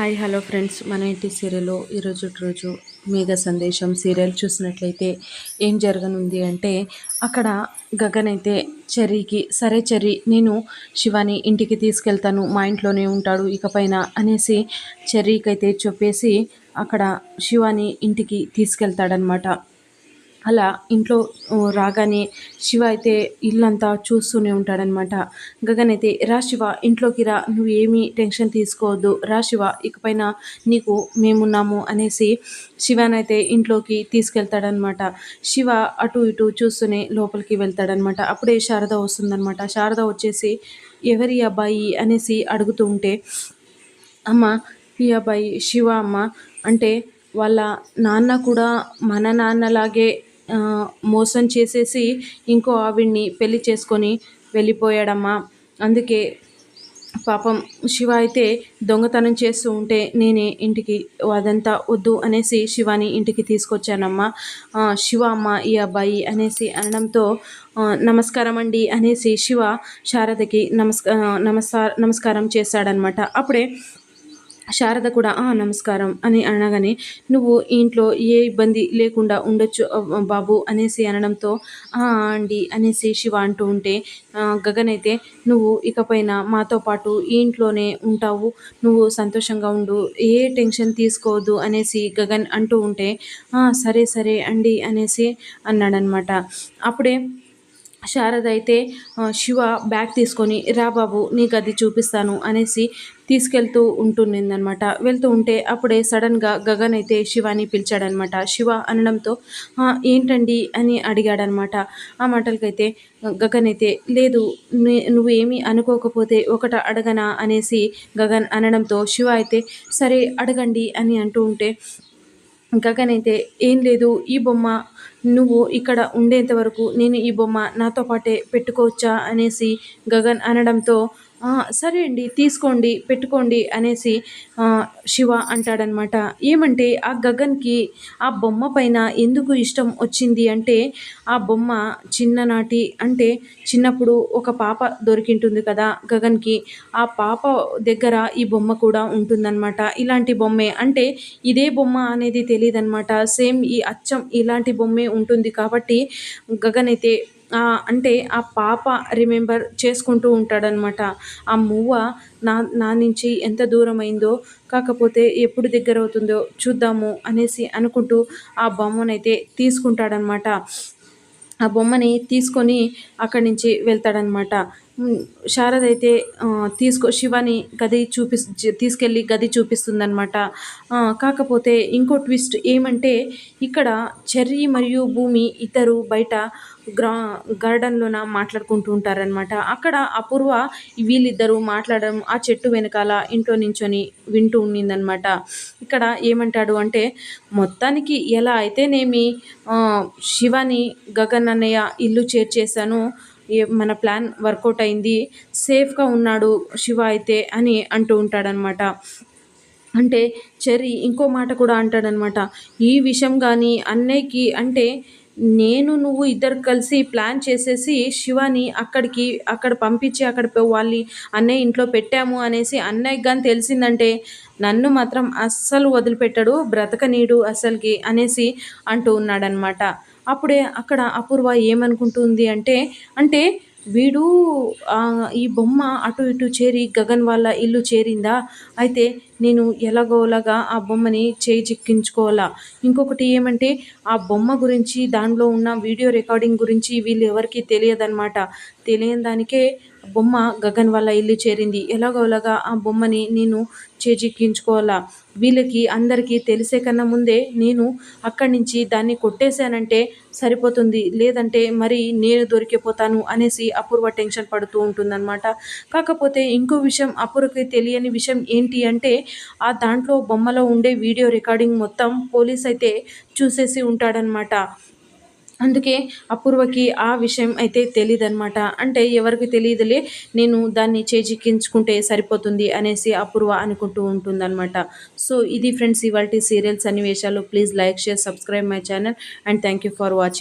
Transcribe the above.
Hi hello friends. మన ఇంటి సీరియల్లో ఈరోజు రోజు మేఘ సందేశం సీరియల్ చూసినట్లయితే ఏం జరగనుంది అంటే అక్కడ గగన్ అయితే చెర్రీకి సరే చెర్రీ నేను శివాని ఇంటికి తీసుకెళ్తాను మా ఇంట్లోనే ఉంటాడు ఇకపైన అనేసి చెర్రీకి అయితే చెప్పేసి అక్కడ శివాని ఇంటికి తీసుకెళ్తాడనమాట అలా ఇంట్లో రాగానే శివ అయితే ఇల్లంతా చూస్తూనే ఉంటాడనమాట గగన్ అయితే రా శివ ఇంట్లోకి రా నువ్వు ఏమీ టెన్షన్ తీసుకోవద్దు. రా శివ ఇకపైన నీకు మేమున్నాము అనేసి శివనైతే ఇంట్లోకి తీసుకెళ్తాడనమాట శివ అటు ఇటు చూస్తూనే లోపలికి వెళ్తాడనమాట అప్పుడే శారద వస్తుందనమాట శారద వచ్చేసి ఎవరి అబ్బాయి? అనేసి అడుగుతూ ఉంటే అమ్మ ఈ అబ్బాయి శివ అమ్మ. అంటే వాళ్ళ నాన్న కూడా మన నాన్నలాగే మోసం చేసేసి ఇంకో ఆవిడ్ని పెళ్ళి చేసుకొని వెళ్ళిపోయాడమ్మా. అందుకే పాపం శివ అయితే దొంగతనం చేస్తూ ఉంటే నేనే ఇంటికి అదంతా వద్దు అనేసి శివాని ఇంటికి తీసుకొచ్చానమ్మా. శివ అమ్మ ఈ అబ్బాయి అనేసి అనడంతో నమస్కారం అండి అనేసి శివ శారదకి నమస్క నమస్కారం చేశాడనమాట అప్పుడే శారద కూడా నమస్కారం అని అనగానే నువ్వు ఇంట్లో ఏ ఇబ్బంది లేకుండా ఉండొచ్చు బాబు అనేసి అనడంతో అండి అనేసి శివ అంటూ ఉంటే గగన్ అయితే నువ్వు ఇకపైన మాతో పాటు ఈ ఇంట్లోనే ఉంటావు నువ్వు సంతోషంగా ఉండు ఏ టెన్షన్ తీసుకోవద్దు అనేసి గగన్ అంటూ ఉంటే సరే సరే అండి అనేసి అన్నాడనమాట. అప్పుడే శారద అయితే శివ బ్యాగ్ తీసుకొని రా బాబు నీ గది చూపిస్తాను అనేసి తీసుకెళ్తూ ఉంటుందన్నమాట. వెళ్తూ ఉంటే అప్పుడే సడన్గా గగన్ అయితే శివాని పిలిచాడనమాట శివ అనడంతో ఏంటండి? అని అడిగాడనమాట ఆ మాటలకైతే గగన్ అయితే లేదు నువ్వేమీ అనుకోకపోతే ఒకట అడగనా? అనేసి గగన్ అనడంతో శివ అయితే సరే అడగండి అని అంటూ ఉంటే గగన్ అయితే ఏం లేదు ఈ బొమ్మ నువ్వు ఇక్కడ ఉండేంత వరకు నేను ఈ బొమ్మ నాతో పాటే పెట్టుకోవచ్చా? అనేసి గగన్ అనడంతో సరే అండి తీసుకోండి పెట్టుకోండి అనేసి శివ అంటాడనమాట. ఏమంటే ఆ గగన్కి ఆ బొమ్మ పైన ఎందుకు ఇష్టం వచ్చింది అంటే ఆ బొమ్మ చిన్ననాటి అంటే చిన్నప్పుడు ఒక పాప దొరికింటుంది కదా గగన్కి. ఆ పాప దగ్గర ఈ బొమ్మ కూడా ఉంటుందన్నమాట ఇలాంటి బొమ్మే అంటే ఇదే బొమ్మ అనేది తెలియదన్నమాట సేమ్ ఈ అచ్చం ఇలాంటి బొమ్మే ఉంటుంది కాబట్టి గగన్ అయితే అంటే ఆ పాప రిమెంబర్ చేసుకుంటూ ఉంటాడనమాట ఆ మువ్వ నా నా నుంచి ఎంత దూరం అయిందో కాకపోతే ఎప్పుడు దగ్గర అవుతుందో చూద్దాము అనేసి అనుకుంటూ ఆ బొమ్మనైతే తీసుకుంటాడనమాట ఆ బొమ్మని తీసుకొని అక్కడి నుంచి వెళ్తాడనమాట శారద అయితే తీసుకో శివాని గది చూపి తీసుకెళ్ళి గది చూపిస్తుందనమాట కాకపోతే ఇంకో ట్విస్ట్ ఏమంటే ఇక్కడ చెర్రీ మరియు భూమి ఇద్దరు బయట గ్రా గార్డెన్లోన మాట్లాడుకుంటూ ఉంటారనమాట అక్కడ అపూర్వ వీళ్ళిద్దరూ మాట్లాడడం ఆ చెట్టు వెనకాల ఇంట్లో నించొని వింటూ ఉండిందనమాట ఇక్కడ ఏమంటాడు అంటే మొత్తానికి ఎలా అయితేనేమి శివాని గగన్ అన్నయ్య ఇల్లు చేర్చేశాను మన ప్లాన్ వర్కౌట్ అయింది సేఫ్గా ఉన్నాడు శివ అయితే అని అంటూ ఉంటాడనమాట అంటే చెర్రీ ఇంకో మాట కూడా అంటాడనమాట ఈ విషయం కానీ అన్నయ్యకి అంటే నేను నువ్వు ఇద్దరు కలిసి ప్లాన్ చేసేసి శివాని అక్కడికి అక్కడ పంపించి అక్కడ వాళ్ళని అన్నయ్య ఇంట్లో పెట్టాము అనేసి అన్నయ్యకి కానీ తెలిసిందంటే నన్ను మాత్రం అస్సలు వదిలిపెట్టాడు బ్రతకనీడు అసలుకి అనేసి అంటూ ఉన్నాడనమాట అప్పుడే అక్కడ అపూర్వ ఏమనుకుంటుంది అంటే అంటే వీడు ఈ బొమ్మ అటు ఇటు చేరి గగన్ వాళ్ళ ఇల్లు చేరిందా? అయితే నేను ఎలాగోలాగా ఆ బొమ్మని చేయి చిక్కించుకోవాలా? ఇంకొకటి ఏమంటే ఆ బొమ్మ గురించి దానిలో ఉన్న వీడియో రికార్డింగ్ గురించి వీళ్ళు ఎవరికి తెలియదన్నమాట. తెలియని దానికే బొమ్మ గగన్ వాళ్ళ ఇల్లు చేరింది. ఎలాగోలాగా ఆ బొమ్మని నేను చేజిక్కించుకోవాలా వీళ్ళకి అందరికీ తెలిసే కన్నా ముందే నేను అక్కడి నుంచి దాన్ని కొట్టేశానంటే సరిపోతుంది. లేదంటే మరి నేను దొరికిపోతాను అనేసి అపూర్వ టెన్షన్ పడుతూ ఉంటుందన్నమాట. కాకపోతే ఇంకో విషయం అపూర్వకి తెలియని విషయం ఏంటి అంటే ఆ దాంట్లో బొమ్మలో ఉండే వీడియో రికార్డింగ్ మొత్తం పోలీస్ అయితే చూసేసి ఉంటాడనమాట అందుకే అపూర్వకి ఆ విషయం అయితే తెలియదన్నమాట అంటే ఎవరికి తెలియదులే నేను దాన్ని చేజిక్కించుకుంటే సరిపోతుంది అనేసి అపూర్వ అనుకుంటూ ఉంటుందన్నమాట. సో ఇది ఫ్రెండ్స్ ఇవాళ సీరియల్ సన్నివేశాలు. Please like share subscribe my channel and thank you for watching.